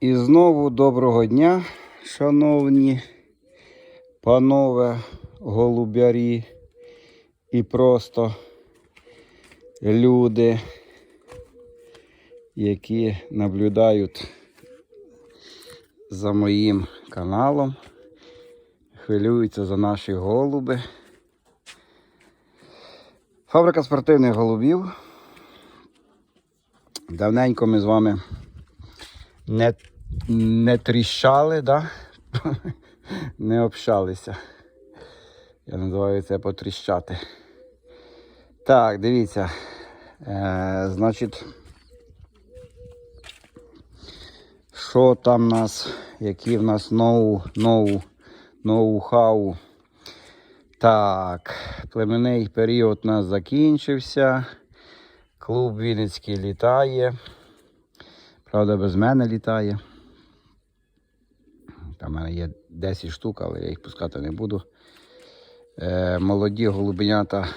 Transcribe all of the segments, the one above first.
І знову доброго дня, шановні панове голубярі і просто люди, які наблюдають за моїм каналом, хвилюються за наші голуби. Фабрика спортивних голубів. Давненько ми з вами не, не тріщали, да? не общалися. Я називаю це потріщати. Так, дивіться. Е, значить, що там у нас, які в нас ноу, ноу, ноу-хау. Так, племенний період у нас закінчився. Клуб Вінницький літає. Правда, без мене літає. Там в мене є 10 штук, але я їх пускати не буду. Е, молоді голубенята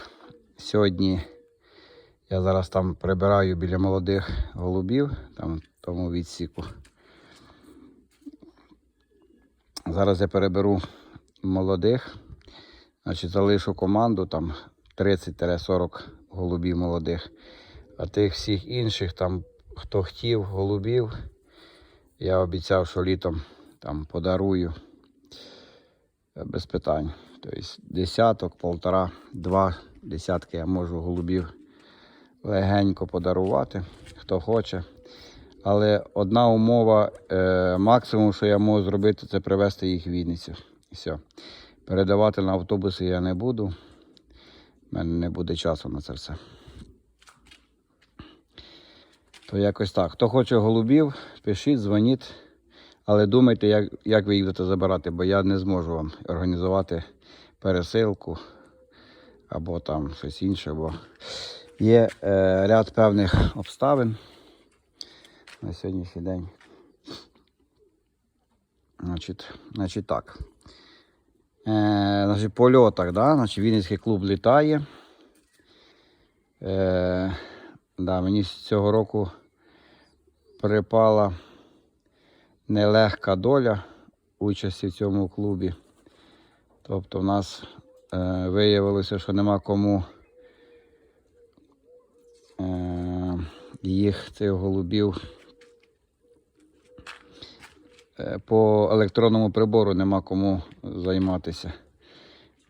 сьогодні. Я зараз там прибираю біля молодих голубів, там в тому відсіку. Зараз я переберу молодих. Значить, залишу команду там 30-40 голубів молодих. А тих всіх інших, там, хто хотів голубів, я обіцяв, що літом там подарую е, без питань. Тобто десяток, полтора, два десятки я можу голубів легенько подарувати, хто хоче. Але одна умова, е, максимум, що я можу зробити, це привезти їх в Вінницю. Все. Передавати на автобуси я не буду. У мене не буде часу на це все. То якось так. Хто хоче голубів, пишіть, дзвоніть. Але думайте, як, як ви їх будете забирати, бо я не зможу вам організувати пересилку або там щось інше, бо є е, ряд певних обставин на сьогоднішній день. Значить, значить так. Е, значить, по да? значить, Вінницький клуб літає. Е, да, мені з цього року припала нелегка доля участі в цьому клубі. Тобто в нас е, виявилося, що нема кому е, їх, цих голубів, е, по електронному прибору нема кому займатися.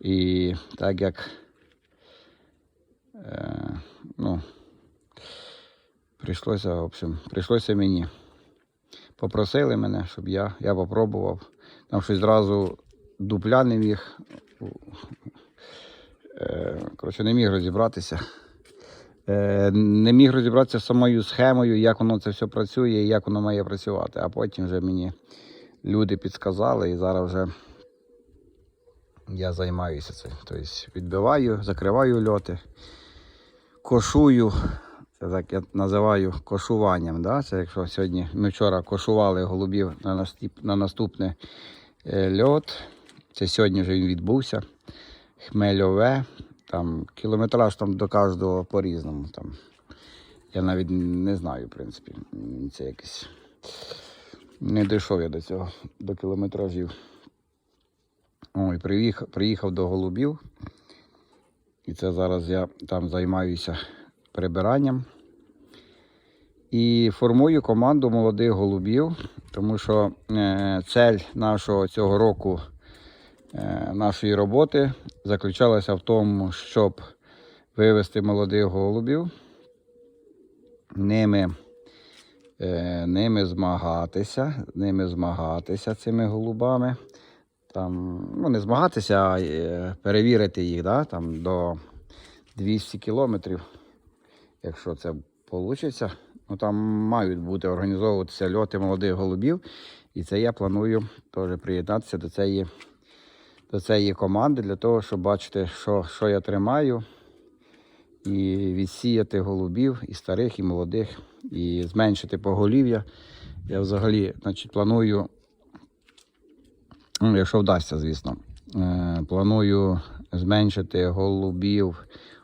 І так як е, ну, прийшлося, в общем, прийшлося мені. Попросили мене, щоб я, я попробував. Там щось зразу дупля не міг. Е, Коротше, не міг розібратися. Е, Не міг розібратися з самою схемою, як воно це все працює і як воно має працювати. А потім вже мені люди підсказали і зараз вже я займаюся цим. Тобто відбиваю, закриваю льоти, кошую. Це так я називаю кошуванням. Да? Це якщо сьогодні ми вчора кошували голубів на, наступ, на наступний е, льот. Це сьогодні вже він відбувся. Хмельове. Там кілометраж там до кожного по-різному. Там. Я навіть не знаю, в принципі. Це якесь. Не дійшов я до цього, до кілометражів. Ой, приїхав, приїхав до голубів. І це зараз я там займаюся прибиранням. І формую команду молодих голубів, тому що е, цель нашого цього року, е, нашої роботи заключалася в тому, щоб вивести молодих голубів, ними, е, ними змагатися, ними змагатися цими голубами. Там, ну, не змагатися, а перевірити їх да, там, до 200 кілометрів якщо це вийде. Ну, там мають бути організовуватися льоти молодих голубів. І це я планую теж приєднатися до цієї, до цієї команди для того, щоб бачити, що, що я тримаю. І відсіяти голубів і старих, і молодих, і зменшити поголів'я. Я взагалі значить, планую, ну, якщо вдасться, звісно, е, планую зменшити голубів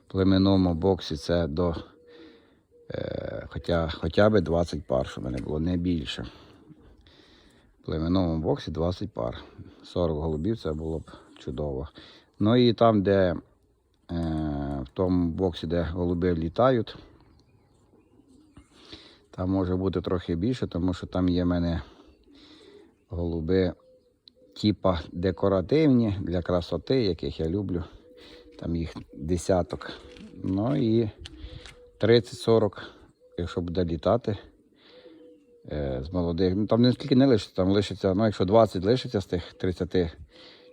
в племенному боксі це до хоча, хоча б 20 пар, щоб мене було не більше. В племенному боксі 20 пар. 40 голубів це було б чудово. Ну і там, де е, в тому боксі, де голуби літають, там може бути трохи більше, тому що там є в мене голуби типа декоративні для красоти, яких я люблю. Там їх десяток. Ну і 30-40, якщо буде літати е, з молодих. Ну там не скільки не лишиться, там лишиться, ну якщо 20 лишиться з тих 30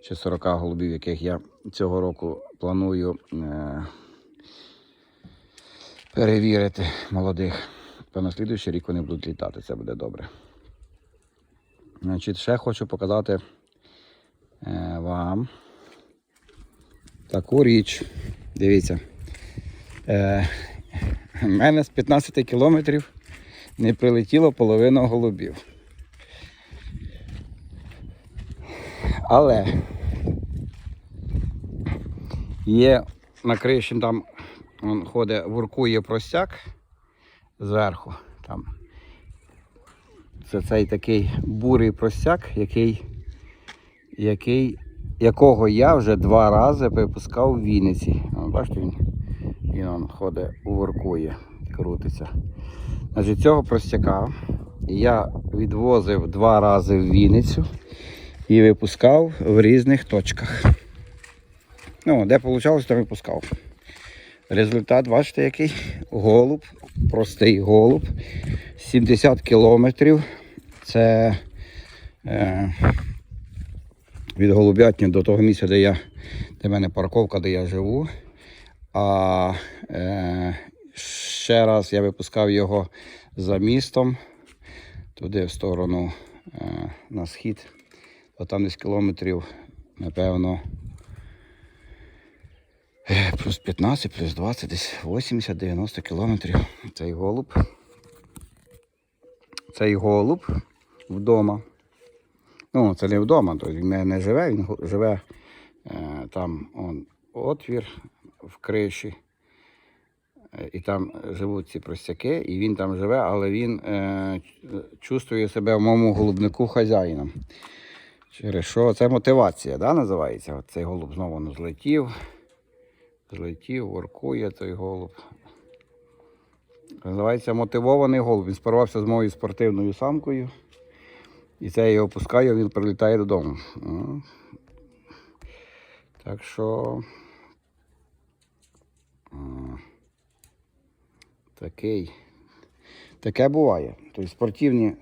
чи 40 голубів, яких я цього року планую е, перевірити молодих, то на слідуючий рік вони будуть літати, це буде добре. Значить, ще хочу показати е, вам таку річ. Дивіться. Е, в мене з 15 кілометрів не прилетіло половина голубів. Але є на криші там он ходить, воркує простяк зверху. Там. Це цей такий бурий простяк, який, який, якого я вже два рази випускав в Вінниці. Бачите, він, він ходить, воркує, крутиться. Значить, цього простяка я відвозив два рази в Вінницю і випускав в різних точках. Ну, де вийшло, там випускав. Результат, бачите, який? Голуб, простий голуб. 70 кілометрів. Це е, від Голубятні до того місця, де я, де в мене парковка, де я живу. А е, ще раз я випускав його за містом, туди в сторону е, на схід. То там десь кілометрів, напевно, е, плюс 15, плюс 20, десь 80-90 кілометрів. Цей голуб. Цей голуб вдома. Ну, це не вдома, тобто він не живе, він живе е, там он, отвір в криші. Е, І там живуть ці простяки, і він там живе, але він е, чувствує себе в моєму голубнику хазяїном. Через що це мотивація, да, називається. Цей голуб знову ну, злетів, злетів, воркує той голуб. Називається мотивований голуб. Він спарувався з моєю спортивною самкою. І це я його пускаю, він прилітає додому. Так що. Такий. Таке буває. Тобто спортивні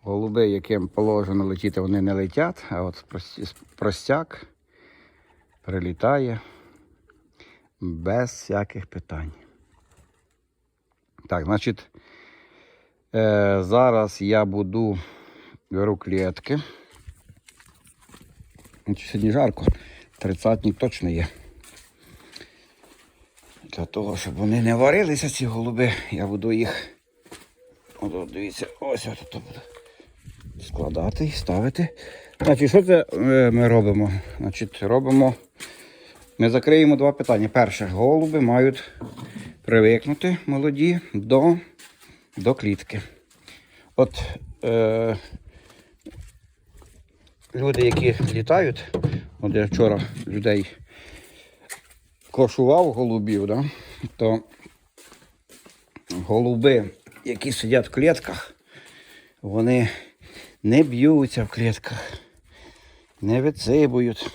голуби, яким положено летіти, вони не летять, а от простяк прилітає без всяких питань. Так, значить, е, зараз я буду беру клітки. Сьогодні жарко, тридцятник точно є. Для того, щоб вони не варилися, ці голуби, я буду їх. От, дивіться, ось от тут буду складати і ставити. Значить, що це е, ми робимо? Значить, робимо. Ми закриємо два питання. Перше, голуби мають привикнути молоді до, до клітки. От е, люди, які літають, от я вчора людей кошував голубів, да, то голуби, які сидять в клітках, вони не б'ються в клітках, не відсибують.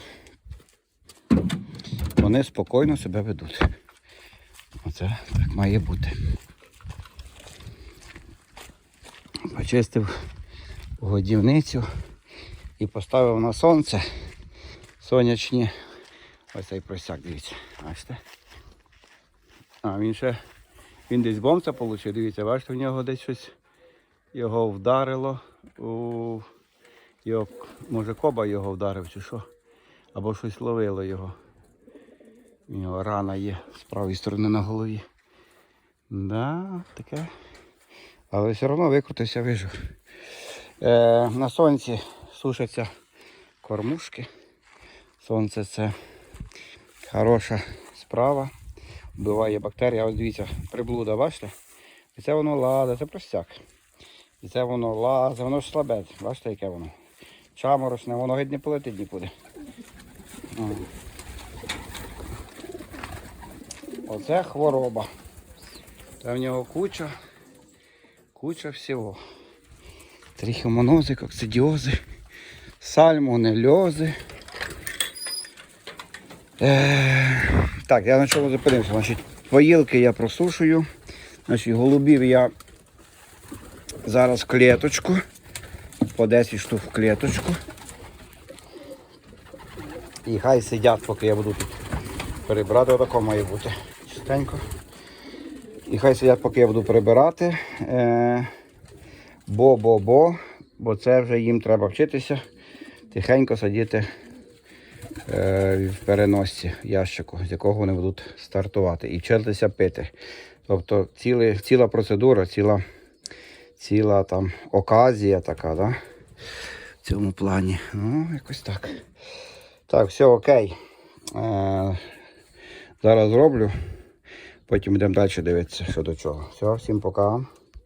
Вони спокійно себе ведуть. Оце так має бути. Почистив годівницю і поставив на сонце сонячні. Ось цей просяк, дивіться. Бачите? А, він ще він десь бомця отримав, дивіться, бачите, в нього десь щось його вдарило. У... Його, може коба його вдарив чи що. Або щось ловило його. У нього рана є з правої сторони на голові. Да, таке. Але все одно викрутився, вижив. Е, на сонці сушаться кормушки. Сонце це хороша справа. Вбиває бактерії. Ось дивіться, приблуда, бачите? І це воно лада, це простяк. І це воно лазить, воно ж слабе. Бачите, яке воно? Чаморошне, воно геть не полетить нікуди. Оце хвороба. Там в нього куча, куча всього. Трихомонози, коксидіози, сальмонельози. Е, так, я на чому зупинився. Значить, поїлки я просушую. Значить, голубів я зараз в клеточку. По 10 штук в клеточку. І хай сидять, поки я буду тут перебирати. Отако має бути. Чистенько. І хай сидять, поки я буду прибирати. Е, Бо-бо-бо, бо це вже їм треба вчитися. Тихенько сидіти е, в переносці ящику, з якого вони будуть стартувати. І вчитися пити. Тобто ціли, ціла процедура, ціла, ціла там оказія така, да? в цьому плані. Ну, якось так. Так, все окей. Е, зараз зроблю. Потім йдемо далі дивитися, що до чого. Все, всім пока.